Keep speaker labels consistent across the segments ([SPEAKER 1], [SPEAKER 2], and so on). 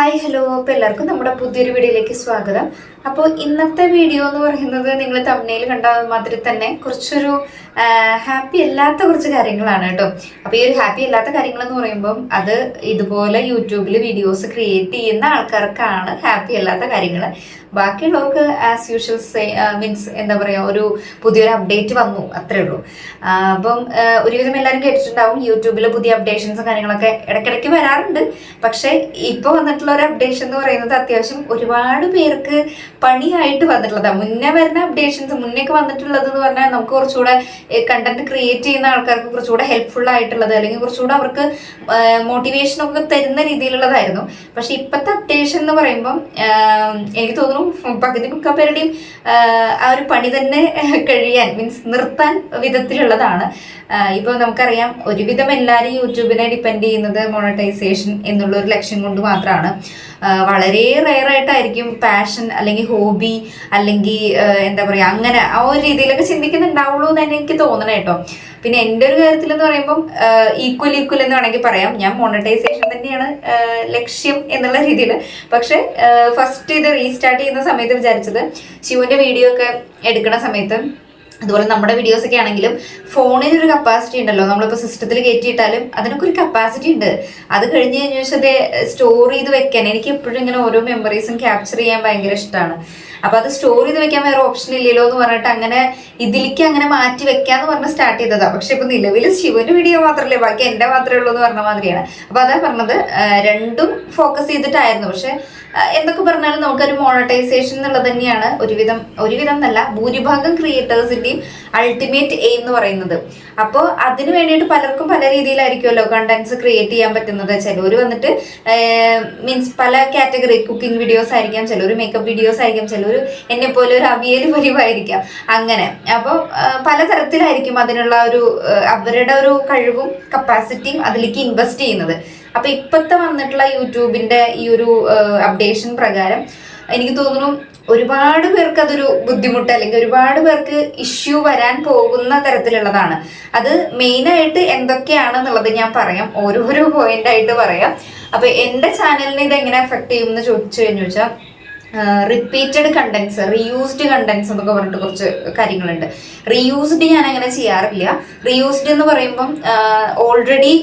[SPEAKER 1] Hi hello അപ്പോൾ എല്ലാവർക്കും നമ്മുടെ പുതിയൊരു വീഡിയോയിലേക്ക് സ്വാഗതം. അപ്പോൾ ഇന്നത്തെ വീഡിയോ എന്ന് പറയുന്നത് നിങ്ങൾ തമിഴ്നയിൽ കണ്ട മാതിരി തന്നെ കുറച്ചൊരു ഹാപ്പി അല്ലാത്ത കുറച്ച് കാര്യങ്ങളാണ് കേട്ടോ. അപ്പോൾ ഈ ഒരു ഹാപ്പി അല്ലാത്ത കാര്യങ്ങൾ എന്ന് പറയുമ്പം അത് ഇതുപോലെ യൂട്യൂബിൽ വീഡിയോസ് ക്രിയേറ്റ് ചെയ്യുന്ന ആൾക്കാർക്കാണ് ഹാപ്പി അല്ലാത്ത കാര്യങ്ങൾ ബാക്കിയുള്ളവർക്ക് ആസ് യൂഷ്വൽ മീൻസ് എന്താ പറയുക ഒരു പുതിയൊരു അപ്ഡേറ്റ് വന്നു അത്രേ ഉള്ളൂ. അപ്പം ഒരുവിധം എല്ലാവരും കേട്ടിട്ടുണ്ടാവും യൂട്യൂബിൽ പുതിയ അപ്ഡേഷൻസും കാര്യങ്ങളൊക്കെ ഇടയ്ക്കിടയ്ക്ക് വരാറുണ്ട്. പക്ഷേ ഇപ്പോൾ വന്നിട്ടുള്ള ഒരു അപ്ഡേഷൻ എന്ന് പറയുന്നത് അത്യാവശ്യം ഒരുപാട് പേർക്ക് പണിയായിട്ട് വന്നിട്ടുള്ളതാണ് മുന്നേ വരുന്ന അപ്ഡേഷൻസ് മുന്നേക്ക് വന്നിട്ടുള്ളത് എന്ന് പറഞ്ഞാൽ നമുക്ക് കുറച്ചുകൂടെ കണ്ടന്റ് ക്രിയേറ്റ് ചെയ്യുന്ന ആൾക്കാർക്ക് കുറച്ചുകൂടെ ഹെൽപ്ഫുൾ ആയിട്ടുള്ളത് അല്ലെങ്കിൽ കുറച്ചുകൂടെ അവർക്ക് മോട്ടിവേഷൻ ഒക്കെ തരുന്ന രീതിയിലുള്ളതായിരുന്നു. പക്ഷെ ഇപ്പോഴത്തെ അപ്ഡേഷൻ എന്ന് പറയുമ്പം എനിക്ക് തോന്നുന്നു പകുതി മുക്കാൽ പേരുടെയും ആ, ഒരു പണി തന്നെ കഴിയാൻ മീൻസ് നിർത്താൻ വിധത്തിലുള്ളതാണ്. ഇപ്പോൾ നമുക്കറിയാം ഒരുവിധം എല്ലാവരും യൂട്യൂബിനെ ഡിപ്പെൻഡ് ചെയ്യുന്നത് മോണറ്റൈസേഷൻ എന്നുള്ള ഒരു ലക്ഷ്യം കൊണ്ട് മാത്രമാണ് വളരെ റയറായിട്ടായിരിക്കും പാഷൻ അല്ലെങ്കിൽ ഹോബി അല്ലെങ്കിൽ എന്താ പറയുക അങ്ങനെ ആ ഒരു രീതിയിലൊക്കെ ചിന്തിക്കുന്നുണ്ടാവുള്ളൂ എന്ന് തന്നെ എനിക്ക് തോന്നണം കേട്ടോ പിന്നെ എന്റെ ഒരു കാര്യത്തിൽ എന്ന് പറയുമ്പം ഈക്വൽ ഈക്വൽ എന്ന് വേണമെങ്കിൽ പറയാം. ഞാൻ മോണിറ്റൈസേഷൻ തന്നെയാണ് ലക്ഷ്യം എന്നുള്ള രീതിയിൽ പക്ഷെ ഫസ്റ്റ് ഇത് റീസ്റ്റാർട്ട് ചെയ്യുന്ന സമയത്ത് വിചാരിച്ചത് ശിവന്റെ വീഡിയോ ഒക്കെ എടുക്കുന്ന സമയത്ത് അതുപോലെ നമ്മുടെ വീഡിയോസ് ഒക്കെ ആണെങ്കിലും ഫോണിന് ഒരു കപ്പാസിറ്റി ഉണ്ടല്ലോ. നമ്മളിപ്പോൾ സിസ്റ്റത്തിൽ കയറ്റിയിട്ടാലും അതിനൊക്കെ ഒരു കപ്പാസിറ്റി ഉണ്ട്. അത് കഴിഞ്ഞ് കഴിഞ്ഞ ശേഷം സ്റ്റോർ ചെയ്ത് വെക്കാൻ എനിക്ക് എപ്പോഴും ഇങ്ങനെ ഓരോ മെമ്മറീസും ക്യാപ്ചർ ചെയ്യാൻ ഭയങ്കര ഇഷ്ടമാണ് അപ്പൊ അത് സ്റ്റോർ ചെയ്ത് വെക്കാൻ വേറെ ഓപ്ഷൻ ഇല്ലല്ലോ എന്ന് പറഞ്ഞിട്ട് അങ്ങനെ ഇതിലേക്ക് അങ്ങനെ മാറ്റി വെക്കാന്ന് പറഞ്ഞ് സ്റ്റാർട്ട് ചെയ്തതാ. പക്ഷെ ഇപ്പൊ നിലവിൽ ശിവന്റെ വീഡിയോ മാത്രമല്ലേ ബാക്കി എന്റെ മാത്രമേ ഉള്ളൂ എന്ന് പറഞ്ഞ മാതിരിയാണ്. അപ്പൊ അതാ പറഞ്ഞത് രണ്ടും ഫോക്കസ് ചെയ്തിട്ടായിരുന്നു. പക്ഷെ എന്തൊക്കെ പറഞ്ഞാലും നമുക്കൊരു മോണറ്റൈസേഷൻ എന്നുള്ളത് തന്നെയാണ് ഒരുവിധം ഒരുവിധം എന്നല്ല ഭൂരിഭാഗം ക്രിയേറ്റേഴ്സിന്റെയും അൾട്ടിമേറ്റ് എയിം എന്ന് പറയുന്നത്. അപ്പോൾ അതിന് വേണ്ടിയിട്ട് പലർക്കും പല രീതിയിലായിരിക്കുമല്ലോ കണ്ടന്റ്സ് ക്രിയേറ്റ് ചെയ്യാൻ പറ്റുന്നത്. ചിലർ വന്നിട്ട് മീൻസ് പല കാറ്റഗറി കുക്കിംഗ് വീഡിയോസ് ആയിരിക്കാം ചിലർ മേക്കപ്പ് വീഡിയോസ് ആയിരിക്കാം ചിലർ എന്നെ പോലെ ഒരു അവിയൽ പരിവായിരിക്കാം. അങ്ങനെ. അപ്പോൾ പലതരത്തിലായിരിക്കും അതിനുള്ള ഒരു അവരുടെ ഒരു കഴിവും കപ്പാസിറ്റിയും അതിലേക്ക് ഇൻവെസ്റ്റ് ചെയ്യുന്നത്. അപ്പൊ ഇപ്പോഴത്തെ വന്നിട്ടുള്ള യൂട്യൂബിന്റെ ഈ ഒരു അപ്ഡേഷൻ പ്രകാരം എനിക്ക് തോന്നുന്നു ഒരുപാട് പേർക്ക് അതൊരു ബുദ്ധിമുട്ട് അല്ലെങ്കിൽ ഒരുപാട് പേർക്ക് ഇഷ്യൂ വരാൻ പോകുന്ന തരത്തിലുള്ളതാണ്. അത് മെയിനായിട്ട് എന്തൊക്കെയാണെന്നുള്ളത് ഞാൻ പറയാം. ഓരോരോ പോയിന്റ് ആയിട്ട് പറയാം. അപ്പൊ എന്റെ ചാനലിനെ ഇത് എങ്ങനെ എഫക്ട് ചെയ്യും എന്ന് ചോദിച്ചു കഴിഞ്ഞു വെച്ചാൽ റിപ്പീറ്റഡ് കണ്ടൻസ് റീയൂസ്ഡ് കണ്ടൻസ് എന്നൊക്കെ പറഞ്ഞിട്ട് കുറച്ച് കാര്യങ്ങളുണ്ട്. റീയൂസ്ഡ് ഞാൻ അങ്ങനെ ചെയ്യാറില്ല. റീയൂസ്ഡ് എന്ന് പറയുമ്പം ഓൾറെഡി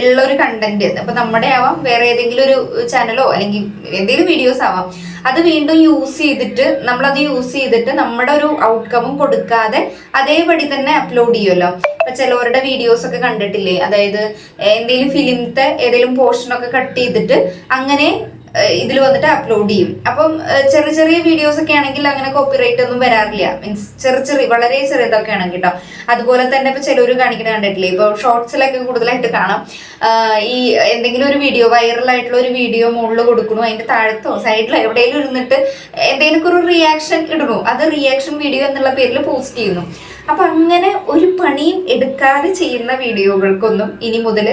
[SPEAKER 1] ഉള്ള ഒരു കണ്ടന്റ് അപ്പൊ നമ്മുടെ ആവാം വേറെ ഏതെങ്കിലും ഒരു ചാനലോ അല്ലെങ്കിൽ എന്തെങ്കിലും വീഡിയോസ് ആവാം. അത് വീണ്ടും യൂസ് ചെയ്തിട്ട് നമ്മൾ നമ്മളത് യൂസ് ചെയ്തിട്ട് നമ്മുടെ ഒരു ഔട്ട്കമും കൊടുക്കാതെ അതേപടി തന്നെ അപ്ലോഡ് ചെയ്യുമല്ലോ ഇപ്പൊ ചിലവരുടെ വീഡിയോസ് ഒക്കെ കണ്ടിട്ടില്ലേ? അതായത് എന്തെങ്കിലും ഫിലിമത്തെ ഏതെങ്കിലും പോർഷനൊക്കെ കട്ട് ചെയ്തിട്ട് അങ്ങനെ ഇതിൽ വന്നിട്ട് അപ്ലോഡ് ചെയ്യും. അപ്പം ചെറിയ ചെറിയ വീഡിയോസ് ഒക്കെ ആണെങ്കിൽ അങ്ങനെ കോപ്പിറൈറ്റ് ഒന്നും വരാറില്ല. മീൻസ് ചെറിയ ചെറിയ വളരെ ചെറിയതൊക്കെ ആണെങ്കിൽ കേട്ടോ അതുപോലെ തന്നെ ഇപ്പൊ ചിലവർ കാണിക്കുന്നത് കണ്ടിട്ടില്ലേ? ഇപ്പൊ ഷോർട്സിലൊക്കെ കൂടുതലായിട്ട് കാണാം. ഈ എന്തെങ്കിലും ഒരു വീഡിയോ വൈറൽ ആയിട്ടുള്ള ഒരു വീഡിയോ മുകളിൽ കൊടുക്കണു അതിന്റെ താഴത്തോ സൈഡിലോ എവിടെയെങ്കിലും ഇരുന്നിട്ട് എന്തെങ്കിലും ഒരു റിയാക്ഷൻ ഇടണു. അത് റിയാക്ഷൻ വീഡിയോ എന്നുള്ള പേരിൽ പോസ്റ്റ് ചെയ്യുന്നു. അപ്പൊ അങ്ങനെ ഒരു പണിയും എടുക്കാതെ ചെയ്യുന്ന വീഡിയോകൾക്കൊന്നും ഇനി മുതൽ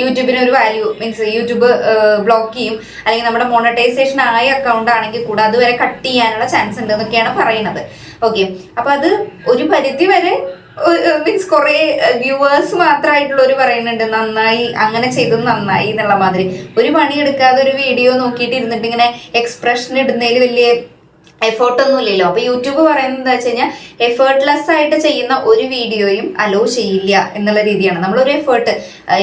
[SPEAKER 1] യൂട്യൂബിന് ഒരു വാല്യൂ മീൻസ് യൂട്യൂബ് ബ്ലോക്ക് ചെയ്യും. അല്ലെങ്കിൽ നമ്മുടെ മോണറ്റൈസേഷൻ ആയ അക്കൗണ്ട് ആണെങ്കിൽ കൂടെ അതുവരെ കട്ട് ചെയ്യാനുള്ള ചാൻസ് ഉണ്ട് എന്നൊക്കെയാണ് പറയുന്നത്. ഓക്കെ അപ്പൊ അത് ഒരു പരിധി വരെ മീൻസ് കുറെ വ്യൂവേഴ്സ് മാത്രമായിട്ടുള്ളവർ പറയുന്നുണ്ട് നന്നായി അങ്ങനെ ചെയ്തത് നന്നായി എന്നുള്ള മാതിരി. ഒരു പണി എടുക്കാതെ ഒരു വീഡിയോ നോക്കിയിട്ട് ഇരുന്നിട്ട് ഇങ്ങനെ എക്സ്പ്രഷൻ ഇടുന്നതിൽ വലിയ എഫേർട്ട് ഒന്നും ഇല്ലല്ലോ. അപ്പൊ യൂട്യൂബ് പറയുന്നത് എന്താ വെച്ച് കഴിഞ്ഞാൽ എഫേർട്ട്ലെസ് ആയിട്ട് ചെയ്യുന്ന ഒരു വീഡിയോയും അലോ ചെയ്യില്ല എന്നുള്ള രീതിയാണ്. നമ്മളൊരു എഫേർട്ട്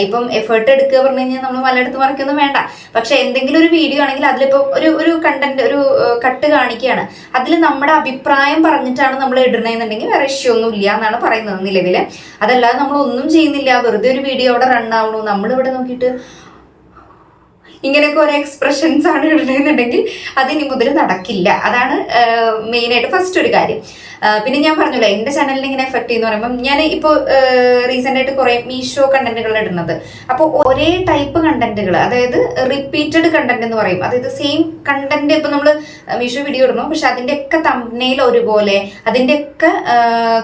[SPEAKER 1] ഇപ്പം എഫേർട്ട് എടുക്കുക പറഞ്ഞു കഴിഞ്ഞാൽ നമ്മൾ മലയെടുത്ത് മറക്കൊന്നും വേണ്ട. പക്ഷെ എന്തെങ്കിലും ഒരു വീഡിയോ ആണെങ്കിൽ അതിലിപ്പോ ഒരു ഒരു കണ്ടന്റ് ഒരു കട്ട് കാണിക്കുകയാണ്. അതിൽ നമ്മുടെ അഭിപ്രായം പറഞ്ഞിട്ടാണ് നമ്മൾ ഇടണമെന്നുണ്ടെങ്കിൽ വേറെ ഇഷ്യൂ ഒന്നും ഇല്ല എന്നാണ് പറയുന്നത് നിലവിൽ. അതല്ലാതെ നമ്മൾ ഒന്നും ചെയ്യുന്നില്ല. വെറുതെ ഒരു വീഡിയോ അവിടെ റൺ ആവണു. നമ്മളിവിടെ നോക്കിയിട്ട് ഇങ്ങനെയൊക്കെ ഓരോ എക്സ്പ്രഷൻസ് ആണ് ഉള്ളതെന്നുണ്ടെങ്കിൽ അതിനി മുതൽ നടക്കില്ല. അതാണ് മെയിൻ ആയിട്ട് ഫസ്റ്റ് ഒരു കാര്യം. പിന്നെ ഞാൻ പറഞ്ഞല്ലോ എന്റെ ചാനലിൽ ഇങ്ങനെ എഫക്ട് ചെയ്യുന്ന പറയുമ്പോൾ ഞാൻ ഇപ്പോൾ റീസെന്റ് ആയിട്ട് കുറെ മീഷോ കണ്ടന്റുകൾ ഇടുന്നത്. അപ്പോൾ ഒരേ ടൈപ്പ് കണ്ടന്റുകൾ അതായത് റിപ്പീറ്റഡ് കണ്ടന്റ് എന്ന് പറയും. അതായത് സെയിം കണ്ടന്റ് ഇപ്പൊ നമ്മൾ മീഷോ വീഡിയോ ഇടുന്നു പക്ഷെ അതിന്റെ ഒക്കെ തമ്മിൽ ഒരുപോലെ അതിന്റെ ഒക്കെ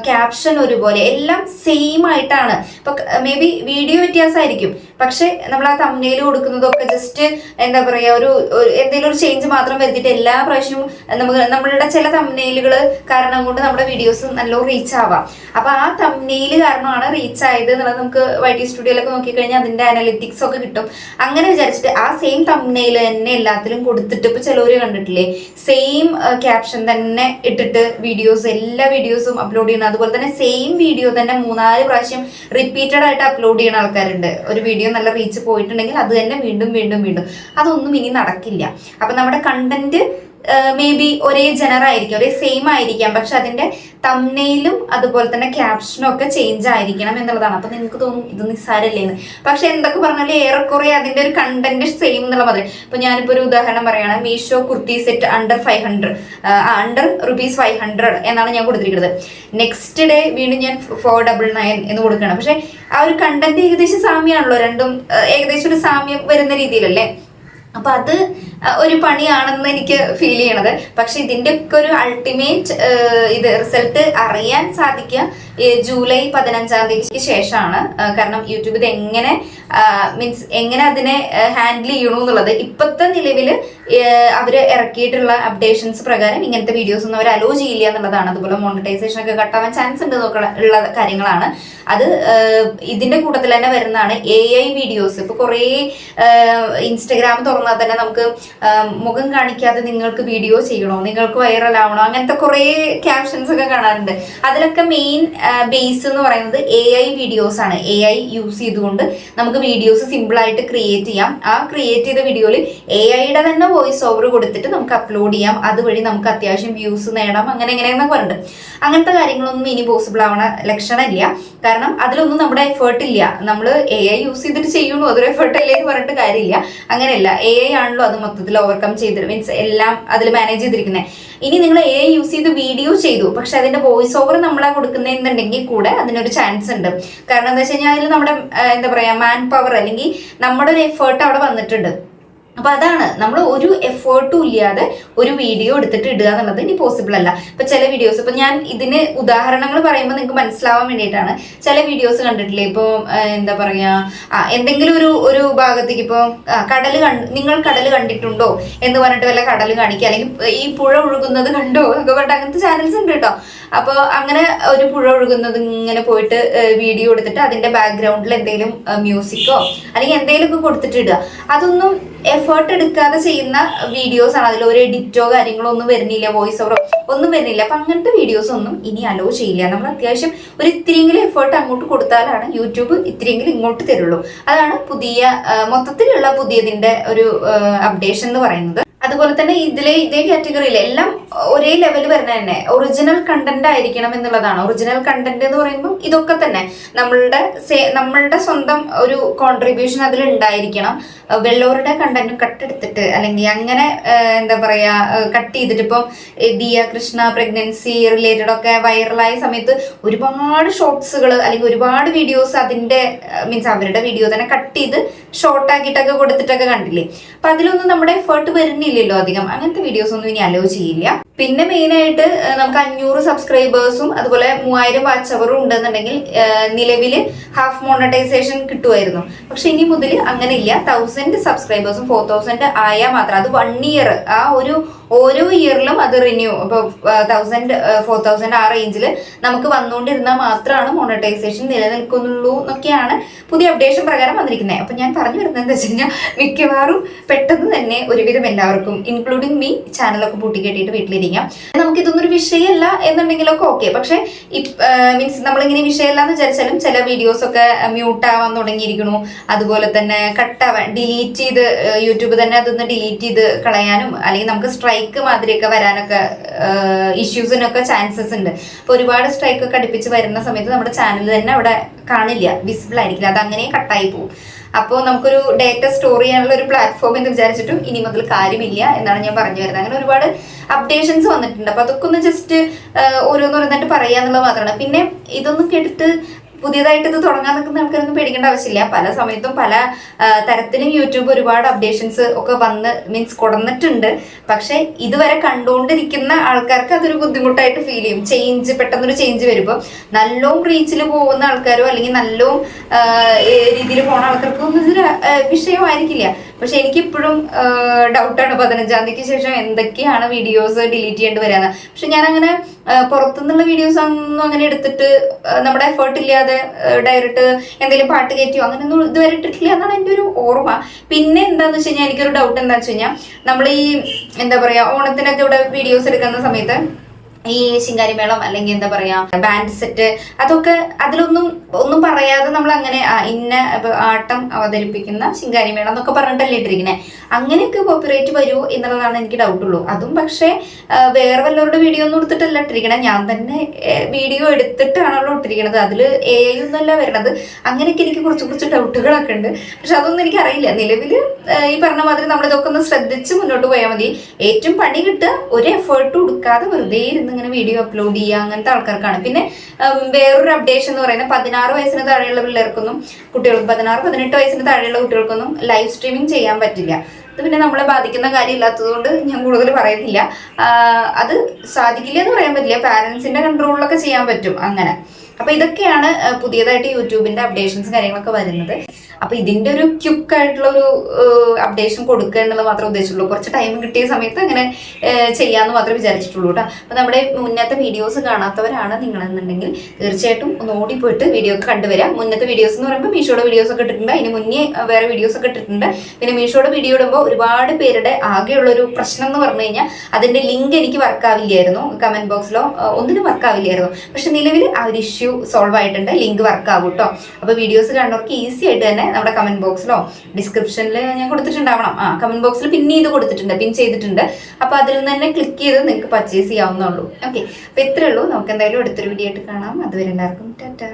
[SPEAKER 1] ക്യാപ്ഷൻ ഒരുപോലെ എല്ലാം സെയിം ആയിട്ടാണ്. ഇപ്പൊ മേ ബി വീഡിയോ വ്യത്യാസമായിരിക്കും. പക്ഷെ നമ്മൾ ആ തമ്മിൽ കൊടുക്കുന്നതൊക്കെ ജസ്റ്റ് എന്താ പറയാ ഒരു എന്തെങ്കിലും ഒരു ചേഞ്ച് മാത്രം വരുത്തിയിട്ട് എല്ലാ പ്രാവശ്യവും നമുക്ക് നമ്മളുടെ ചില തമ്മിലുകൾ കാരണം കൊണ്ട് നമ്മുടെ വീഡിയോസ് നല്ല റീച്ച് ആവാം. അപ്പൊ ആ തമ്മിൽ കാരണമാണ് റീച്ച് ആയത് എന്നുള്ളത് നമുക്ക് വൈ ടി സ്റ്റുഡിയോയിലൊക്കെ നോക്കിക്കഴിഞ്ഞാൽ അതിന്റെ അനലിറ്റിക്സ് ഒക്കെ കിട്ടും. അങ്ങനെ വിചാരിച്ചിട്ട് ആ സെയിം തമ്മിൽ തന്നെ എല്ലാത്തിലും കൊടുത്തിട്ട് ഇപ്പൊ ചിലവര് കണ്ടിട്ടില്ലേ? സെയിം ക്യാപ്ഷൻ തന്നെ ഇട്ടിട്ട് വീഡിയോസ് എല്ലാ വീഡിയോസും അപ്ലോഡ് ചെയ്യണം. അതുപോലെ തന്നെ സെയിം വീഡിയോ തന്നെ മൂന്നാൽ പ്രാവശ്യം റിപ്പീറ്റഡ് ആയിട്ട് അപ്ലോഡ് ചെയ്യുന്ന ആൾക്കാരുണ്ട്. ഒരു വീഡിയോ നല്ല റീച്ച് പോയിട്ടുണ്ടെങ്കിൽ അത് തന്നെ വീണ്ടും വീണ്ടും വീണ്ടും. അതൊന്നും ഇനി നടക്കില്ല. അപ്പൊ നമ്മുടെ കണ്ടന്റ് മേ ബി ഒരേ ജനർ ആയിരിക്കും ഒരേ സെയിം ആയിരിക്കാം. പക്ഷെ അതിന്റെ തമ്മനയിലും അതുപോലെ തന്നെ ക്യാപ്ഷനും ഒക്കെ ചേഞ്ച് ആയിരിക്കണം എന്നുള്ളതാണ്. അപ്പൊ നിങ്ങൾക്ക് തോന്നും ഇത് നിസ്സാരല്ലേന്ന്. പക്ഷെ എന്തൊക്കെ പറഞ്ഞാലും ഏറെക്കുറെ അതിന്റെ ഒരു കണ്ടന്റ് സെയിം എന്നുള്ള മതി ഇപ്പൊ ഞാനിപ്പോ ഒരു ഉദാഹരണം പറയുകയാണ് Meesho kurti set under five hundred under rupees five hundred എന്നാണ് ഞാൻ കൊടുത്തിരിക്കുന്നത്. നെക്സ്റ്റ് ഡേ വീണ്ടും ഞാൻ ഫോർ ഡബിൾ നയൻ എന്ന് കൊടുക്കണം പക്ഷെ ആ ഒരു കണ്ടന്റ് ഏകദേശം സാമ്യമാണല്ലോ. രണ്ടും ഏകദേശം ഒരു സാമ്യം വരുന്ന രീതിയിലല്ലേ? അപ്പൊ അത് ഒരു പണിയാണെന്ന് എനിക്ക് ഫീൽ ചെയ്യണത്. പക്ഷെ ഇതിന്റെ ഒക്കെ ഒരു അൾട്ടിമേറ്റ് ഇത് റിസൾട്ട് അറിയാൻ സാധിക്കുക ജൂലൈ പതിനഞ്ചാം തീയതിക്ക് ശേഷമാണ്. കാരണം യൂട്യൂബ് ഇത് എങ്ങനെ മീൻസ് എങ്ങനെ അതിനെ ഹാൻഡിൽ ചെയ്യണു എന്നുള്ളത് ഇപ്പോഴത്തെ നിലവിൽ അവർ ഇറക്കിയിട്ടുള്ള അപ്ഡേഷൻസ് പ്രകാരം ഇങ്ങനത്തെ വീഡിയോസ് ഒന്നും അവർ അലോ ചെയ്യില്ല എന്നുള്ളതാണ്. അതുപോലെ മോണിറ്റൈസേഷൻ ഒക്കെ കട്ടാവാൻ ചാൻസ് ഉണ്ട് ഉള്ള കാര്യങ്ങളാണ്. അത് ഇതിന്റെ കൂട്ടത്തിൽ തന്നെ വരുന്നതാണ് എ ഐ വീഡിയോസ് ഇപ്പൊ കുറേ ഇൻസ്റ്റഗ്രാം തുറന്നാൽ തന്നെ നമുക്ക് മുഖം കാണിക്കാതെ നിങ്ങൾക്ക് വീഡിയോ ചെയ്യണോ? നിങ്ങൾക്ക് വൈറൽ ആവണോ? അങ്ങനത്തെ കുറേ ക്യാപ്ഷൻസ് ഒക്കെ കാണാറുണ്ട്. അതിലൊക്കെ മെയിൻ ബേസ് എന്ന് പറയുന്നത് എ ഐ വീഡിയോസ് ആണ്. എ ഐ യൂസ് ചെയ്തുകൊണ്ട് നമുക്ക് വീഡിയോസ് സിമ്പിൾ ആയിട്ട് ക്രിയേറ്റ് ചെയ്യാം. ആ ക്രിയേറ്റ് ചെയ്ത വീഡിയോയിൽ എ ഐയുടെ തന്നെ വോയിസ് ഓവർ കൊടുത്തിട്ട് നമുക്ക് അപ്ലോഡ് ചെയ്യാം. അതുവഴി നമുക്ക് അത്യാവശ്യം വ്യൂസ് നേടാം. അങ്ങനെ എങ്ങനെയെന്നൊക്കെ പറഞ്ഞിട്ട്. അങ്ങനത്തെ കാര്യങ്ങളൊന്നും ഇനി പോസിബിൾ ആവണ ലക്ഷണമില്ല കാരണം അതിലൊന്നും നമ്മുടെ എഫേർട്ട് ഇല്ല. നമ്മൾ എ ഐ യൂസ് ചെയ്തിട്ട് ചെയ്യണു അതൊരു എഫേർട്ട് അല്ലേ എന്ന് പറഞ്ഞിട്ട് കാര്യമില്ല. അങ്ങനെയല്ല. എ ഐ ആണല്ലോ അത് മൊത്തത്തിൽ ഓവർകം ചെയ്ത് മീൻസ് എല്ലാം അതിൽ മാനേജ് ചെയ്തിരിക്കുന്നത് ഇനി നിങ്ങൾ എ യൂസ് ചെയ്ത് വീഡിയോ ചെയ്തു. പക്ഷെ അതിന്റെ വോയിസ് ഓവർ നമ്മളാ കൊടുക്കുന്നതെന്നുണ്ടെങ്കിൽ കൂടെ അതിനൊരു ചാൻസ് ഉണ്ട്. കാരണം എന്താ വെച്ച് കഴിഞ്ഞാൽ അതിൽ നമ്മുടെ എന്താ പറയാ മാൻ പവർ അല്ലെങ്കിൽ നമ്മുടെ ഒരു എഫേർട്ട് അവിടെ വന്നിട്ടുണ്ട്. അപ്പൊ അതാണ് നമ്മൾ ഒരു എഫേർട്ടും ഇല്ലാതെ ഒരു വീഡിയോ എടുത്തിട്ട് ഇടുക എന്നുള്ളത് ഇനി പോസിബിൾ അല്ല. ഇപ്പൊ ചില വീഡിയോസ് ഇപ്പൊ ഞാൻ ഇതിന് ഉദാഹരണങ്ങൾ പറയുമ്പോൾ നിങ്ങൾക്ക് മനസ്സിലാവാൻ വേണ്ടിയിട്ടാണ്. ചില വീഡിയോസ് കണ്ടിട്ടില്ലേ? ഇപ്പൊ എന്താ പറയാ എന്തെങ്കിലും ഒരു ഒരു ഭാഗത്തേക്ക് ഇപ്പൊ കടൽ കണ്ട് നിങ്ങൾ കടൽ കണ്ടിട്ടുണ്ടോ എന്ന് പറഞ്ഞിട്ട് വല്ല കടൽ കാണിക്കുക. അല്ലെങ്കിൽ ഈ പുഴ ഒഴുകുന്നത് കണ്ടോ എന്നൊക്കെ പറഞ്ഞിട്ട് അങ്ങനത്തെ ചാനൽസ് ഉണ്ട് കേട്ടോ. അപ്പോൾ അങ്ങനെ ഒരു പുഴ ഒഴുകുന്നത് ഇങ്ങനെ പോയിട്ട് വീഡിയോ എടുത്തിട്ട് അതിന്റെ ബാക്ക്ഗ്രൗണ്ടിൽ എന്തെങ്കിലും മ്യൂസിക്കോ അല്ലെങ്കിൽ എന്തെങ്കിലുമൊക്കെ കൊടുത്തിട്ട് ഇടുക. അതൊന്നും എഫേർട്ട് എടുക്കാതെ ചെയ്യുന്ന വീഡിയോസ് ആണ്. അതിൽ ഒരു എഡിറ്റോ കാര്യങ്ങളോ ഒന്നും വരുന്നില്ല വോയിസ് ഓവറോ ഒന്നും വരുന്നില്ല. അപ്പൊ അങ്ങനത്തെ വീഡിയോസ് ഒന്നും ഇനി അലോ ചെയ്യില്ല. നമ്മൾ അത്യാവശ്യം ഒരു ഇത്തിരിയെങ്കിലും എഫേർട്ട് അങ്ങോട്ട് കൊടുത്താലാണ് യൂട്യൂബ് ഇത്തിരിയെങ്കിലും ഇങ്ങോട്ട് തരുള്ളൂ. അതാണ് പുതിയ മൊത്തത്തിലുള്ള പുതിയതിന്റെ ഒരു അപ്ഡേഷൻ എന്ന് പറയുന്നത്. അതുപോലെ തന്നെ ഇതിലെ ഇതേ കാറ്റഗറിയിൽ എല്ലാം ഒരേ ലെവൽ വരുന്ന തന്നെ. ഒറിജിനൽ കണ്ടന്റ് ആയിരിക്കണം എന്നുള്ളതാണ്. ഒറിജിനൽ കണ്ടന്റ് എന്ന് പറയുമ്പോൾ ഇതൊക്കെ തന്നെ. നമ്മളുടെ നമ്മളുടെ സ്വന്തം ഒരു കോൺട്രിബ്യൂഷൻ അതിൽ ഉണ്ടായിരിക്കണം. വെള്ളോരുടെ കണ്ടന്റ് കട്ടെടുത്തിട്ട് അല്ലെങ്കിൽ അങ്ങനെ എന്താ പറയാ കട്ട് ചെയ്തിട്ട് ഇപ്പം ദിയ കൃഷ്ണ പ്രഗ്നൻസി റിലേറ്റഡ് ഒക്കെ വൈറലായ സമയത്ത് ഒരുപാട് ഷോർട്സുകൾ അല്ലെങ്കിൽ ഒരുപാട് വീഡിയോസ് അതിന്റെ മീൻസ് അവരുടെ വീഡിയോ തന്നെ കട്ട് ചെയ്ത് ഷോർട്ടാക്കിയിട്ടൊക്കെ കൊടുത്തിട്ടൊക്കെ കണ്ടില്ലേ? അപ്പൊ അതിലൊന്നും നമ്മുടെ എഫേർട്ട് വരുന്നില്ലല്ലോ അധികം. അങ്ങനത്തെ വീഡിയോസ് ഒന്നും ഇനി അലോ ചെയ്യില്ല. പിന്നെ മെയിൻ ആയിട്ട് നമുക്ക് അഞ്ഞൂറ് സബ്സ്ക്രൈബേഴ്സും അതുപോലെ മൂവായിരം വാച്ച് അവറും ഉണ്ടെന്നുണ്ടെങ്കിൽ നിലവിൽ ഹാഫ് മോണറ്റൈസേഷൻ കിട്ടുമായിരുന്നു. പക്ഷെ ഇനി മുതൽ അങ്ങനെ ഇല്ല തൗസൻഡ് സബ്സ്ക്രൈബേഴ്സും ഫോർ തൗസൻഡ് ആയാൽ മാത്രം. അത് വൺ ഇയർ ആ ഒരു ഓരോ ഇയറിലും അത് റിന്യൂ ഇപ്പോൾ തൗസൻഡ് ഫോർ തൗസൻഡ് ആ റേഞ്ചിൽ നമുക്ക് വന്നുകൊണ്ടിരുന്നാൽ മാത്രമാണ് മോണറ്റൈസേഷൻ നിലനിൽക്കുന്നുള്ളൂ എന്നൊക്കെയാണ് പുതിയ അപ്ഡേഷൻ പ്രകാരം വന്നിരിക്കുന്നത്. അപ്പൊ ഞാൻ പറഞ്ഞു വരുന്നത് എന്താ വെച്ച് കഴിഞ്ഞാൽ മിക്കവാറും പെട്ടെന്ന് തന്നെ ഒരുവിധം എല്ലാവർക്കും ഇൻക്ലൂഡിങ് മീ ചാനലൊക്കെ പൂട്ടിക്കെട്ടിയിട്ട് വീട്ടിലിരിക്കാം. നമുക്ക് ഇതൊന്നൊരു വിഷയമല്ല എന്നുണ്ടെങ്കിലൊക്കെ ഓക്കെ പക്ഷെ മീൻസ് നമ്മളിങ്ങനെ വിഷയമല്ല എന്ന് വിചാരിച്ചാലും ചില വീഡിയോസ് ഒക്കെ മ്യൂട്ട് ആവാൻ തുടങ്ങിയിരിക്കണു അതുപോലെ തന്നെ കട്ടാവാൻ ഡിലീറ്റ് ചെയ്ത് യൂട്യൂബ് തന്നെ അതൊന്ന് ഡിലീറ്റ് ചെയ്ത് കളയാനും അല്ലെങ്കിൽ നമുക്ക് സ്ട്രൈക്ക് മാതിരിയൊക്കെ വരാനൊക്കെ ഇഷ്യൂസിനൊക്കെ ചാൻസസ് ഉണ്ട്. അപ്പൊ ഒരുപാട് സ്ട്രൈക്ക് ഒക്കെ അടുപ്പിച്ച് വരുന്ന സമയത്ത് നമ്മുടെ ചാനൽ തന്നെ അവിടെ കാണില്ല വിസിബിൾ ആയിരിക്കില്ല. അത് അങ്ങനെ കട്ടായി പോകും. അപ്പോൾ നമുക്കൊരു ഡേറ്റ സ്റ്റോർ ചെയ്യാനുള്ള ഒരു പ്ലാറ്റ്ഫോം എന്ന് വിചാരിച്ചിട്ടും ഇനി മുതൽ കാര്യമില്ല എന്നാണ് ഞാൻ പറഞ്ഞു വരുന്നത്. അങ്ങനെ ഒരുപാട് അപ്ഡേഷൻസ് വന്നിട്ടുണ്ട്. അപ്പൊ അതൊക്കെ ഒന്ന് ജസ്റ്റ് ഓരോന്നോരോന്നായിട്ട് പറയാന്നുള്ളത് മാത്രമാണ്. പിന്നെ ഇതൊന്നും കേട്ടിട്ട് പുതിയതായിട്ട് ഇത് തുടങ്ങാൻ നിൽക്കുന്ന ആൾക്കാരൊന്നും പേടിക്കേണ്ട ആവശ്യമില്ല. പല സമയത്തും പല തരത്തിലും യൂട്യൂബ് ഒരുപാട് അപ്ഡേഷൻസ് ഒക്കെ വന്ന് മീൻസ് കൊടന്നിട്ടുണ്ട്. പക്ഷെ ഇതുവരെ കണ്ടുകൊണ്ടിരിക്കുന്ന ആൾക്കാർക്ക് അതൊരു ബുദ്ധിമുട്ടായിട്ട് ഫീൽ ചെയ്യും. ചേഞ്ച് പെട്ടെന്നൊരു ചേഞ്ച് വരുമ്പോൾ നല്ലോം റീച്ചിൽ പോകുന്ന ആൾക്കാരോ അല്ലെങ്കിൽ നല്ലോം രീതിയിൽ പോകുന്ന ആൾക്കാർക്കൊന്നും ഇതൊരു വിഷയമായിരിക്കില്ല. പക്ഷെ എനിക്കിപ്പോഴും ഡൗട്ടാണ് പതിനഞ്ചാം തീയതിക്ക് ശേഷം എന്തൊക്കെയാണ് വീഡിയോസ് ഡിലീറ്റ് ചെയ്യേണ്ടി വരാന്ന്. പക്ഷെ ഞാൻ അങ്ങനെ പുറത്തുനിന്നുള്ള വീഡിയോസ് ഒന്നും അങ്ങനെ എടുത്തിട്ട് നമ്മുടെ എഫേർട്ട് ഇല്ലാതെ ഡയറക്റ്റ് എന്തെങ്കിലും പാട്ട് കയറ്റിയോ അങ്ങനെയൊന്നും ഇതുവരെ ഇട്ടിട്ടില്ല എന്നാണ് എന്റെ ഒരു ഓർമ്മ. പിന്നെ എന്താന്ന് വെച്ച് കഴിഞ്ഞാൽ എനിക്കൊരു ഡൗട്ട് എന്താണെന്ന് വെച്ച് കഴിഞ്ഞാൽ നമ്മൾ ഈ എന്താ പറയുക ഓണത്തിനൊക്കെ ഇവിടെ വീഡിയോസ് എടുക്കുന്ന സമയത്ത് ഈ ശിങ്കാരിമേളം അല്ലെങ്കിൽ എന്താ പറയാ ബാൻഡ് സെറ്റ് അതൊക്കെ അതിലൊന്നും ഒന്നും പറയാതെ നമ്മൾ അങ്ങനെ ഇന്ന ആട്ടം അവതരിപ്പിക്കുന്ന ശിങ്കാരിമേളം എന്നൊക്കെ പറഞ്ഞിട്ടല്ലേ ഇട്ടിരിക്കുന്നത് അങ്ങനെയൊക്കെ കോപ്പിറേറ്റ് വരുമോ എന്നുള്ളതാണ് എനിക്ക് ഡൗട്ട് ഉള്ളൂ. അതും പക്ഷേ വേറെ വല്ലവരുടെ വീഡിയോ ഒന്നും എടുത്തിട്ടല്ല ഇട്ടിരിക്കണേ. ഞാൻ തന്നെ വീഡിയോ എടുത്തിട്ടാണല്ലോ ഇട്ടിരിക്കണത്. അതിൽ എ ഐ ഒന്നുമല്ല വരണത്. അങ്ങനെയൊക്കെ എനിക്ക് കുറച്ച് കുറച്ച് ഡൗട്ടുകളൊക്കെ ഉണ്ട്. പക്ഷെ അതൊന്നും എനിക്ക് അറിയില്ല നിലവിൽ ഈ പറഞ്ഞ മാതിരി നമ്മളിതൊക്കെ ഒന്ന് ശ്രദ്ധിച്ച് മുന്നോട്ട് പോയാൽ മതി. ഏറ്റവും പണി കിട്ടുക ഒരു എഫേർട്ടും കൊടുക്കാതെ വെറുതെ ഇരുന്ന് ഇങ്ങനെ വീഡിയോ അപ്ലോഡ് ചെയ്യുക അങ്ങനത്തെ ആൾക്കാർക്കാണ്. പിന്നെ വേറൊരു അപ്ഡേഷൻ എന്ന് പറയുന്നത് പതിനാറ് വയസ്സിന് താഴെയുള്ള പിള്ളേർക്കൊന്നും കുട്ടികൾക്ക് പതിനാറ് പതിനെട്ട് വയസ്സിന് താഴെയുള്ള കുട്ടികൾക്കൊന്നും ലൈവ് സ്ട്രീമിംഗ് ചെയ്യാൻ പറ്റില്ല. അത് പിന്നെ നമ്മളെ ബാധിക്കുന്ന കാര്യമില്ലാത്തതുകൊണ്ട് ഞാൻ കൂടുതൽ പറയുന്നില്ല. അത് സാധിക്കില്ല എന്ന് പറയാൻ പറ്റില്ല. പാരൻസിന്റെ കൺട്രോളിലൊക്കെ ചെയ്യാൻ പറ്റും അങ്ങനെ. അപ്പൊ ഇതൊക്കെയാണ് പുതിയതായിട്ട് യൂട്യൂബിന്റെ അപ്ഡേഷൻസ് കാര്യങ്ങളൊക്കെ വരുന്നത്. അപ്പൊ ഇതിന്റെ ഒരു ക്യുക്ക് ആയിട്ടുള്ള ഒരു അപ്ഡേഷൻ കൊടുക്കുക എന്നുള്ളത് മാത്രമേ ഉദ്ദേശിച്ചുള്ളൂ. കുറച്ച് ടൈം കിട്ടിയ സമയത്ത് അങ്ങനെ ചെയ്യാന്ന് മാത്രമേ വിചാരിച്ചിട്ടുള്ളൂ കേട്ടോ. അപ്പൊ നമ്മുടെ മുന്നത്തെ വീഡിയോസ് കാണാത്തവരാണ് നിങ്ങളെന്നുണ്ടെങ്കിൽ തീർച്ചയായിട്ടും ഒന്ന് ഓടിപ്പോയിട്ട് വീഡിയോ ഒക്കെ കണ്ടുവരാം. മുന്നത്തെ വീഡിയോസ് എന്ന് പറയുമ്പോൾ മീഷോയുടെ വീഡിയോസ് ഒക്കെ ഇട്ടിട്ടുണ്ട്. അതിന് മുന്നേ വേറെ വീഡിയോസ് ഒക്കെ ഇട്ടിട്ടുണ്ട്. പിന്നെ മീഷോയുടെ വീഡിയോ ഇടുമ്പോൾ ഒരുപാട് പേരുടെ ആകെയുള്ള ഒരു പ്രശ്നം എന്ന് പറഞ്ഞു കഴിഞ്ഞാൽ അതിന്റെ ലിങ്ക് എനിക്ക് വർക്കാവില്ലായിരുന്നു കമന്റ് ബോക്സിലോ ഒന്നിനും വർക്കാവില്ലായിരുന്നു പക്ഷെ നിലവിൽ ആ ഒരു ഇഷ്യൂ സോൾവ് ആയിട്ടുണ്ട്. ലിങ്ക് വർക്ക് ആവും കേട്ടോ. അപ്പൊ വീഡിയോസ് കാണുന്നവർക്ക് ഈസി ആയിട്ട് തന്നെ നമ്മുടെ കമന്റ് ബോക്സിലോ ഡിസ്ക്രിപ്ഷനിൽ ഞാൻ കൊടുത്തിട്ടുണ്ടാവണം. ആ കമന്റ് ബോക്സിൽ പിൻ ചെയ്ത് കൊടുത്തിട്ടുണ്ട് പിൻ ചെയ്തിട്ടുണ്ട്. അപ്പോൾ അതിൽ നിന്ന് തന്നെ ക്ലിക്ക് ചെയ്ത് നിങ്ങൾക്ക് പർച്ചേസ് ചെയ്യാവുന്നുള്ളൂ ഓക്കെ അപ്പോൾ ഇത്രേ ഉള്ളൂ. നമുക്ക് എന്തായാലും അടുത്തൊരു വീഡിയോ ആയിട്ട് കാണാം. അതുവരെ എല്ലാവർക്കും ടാറ്റാ.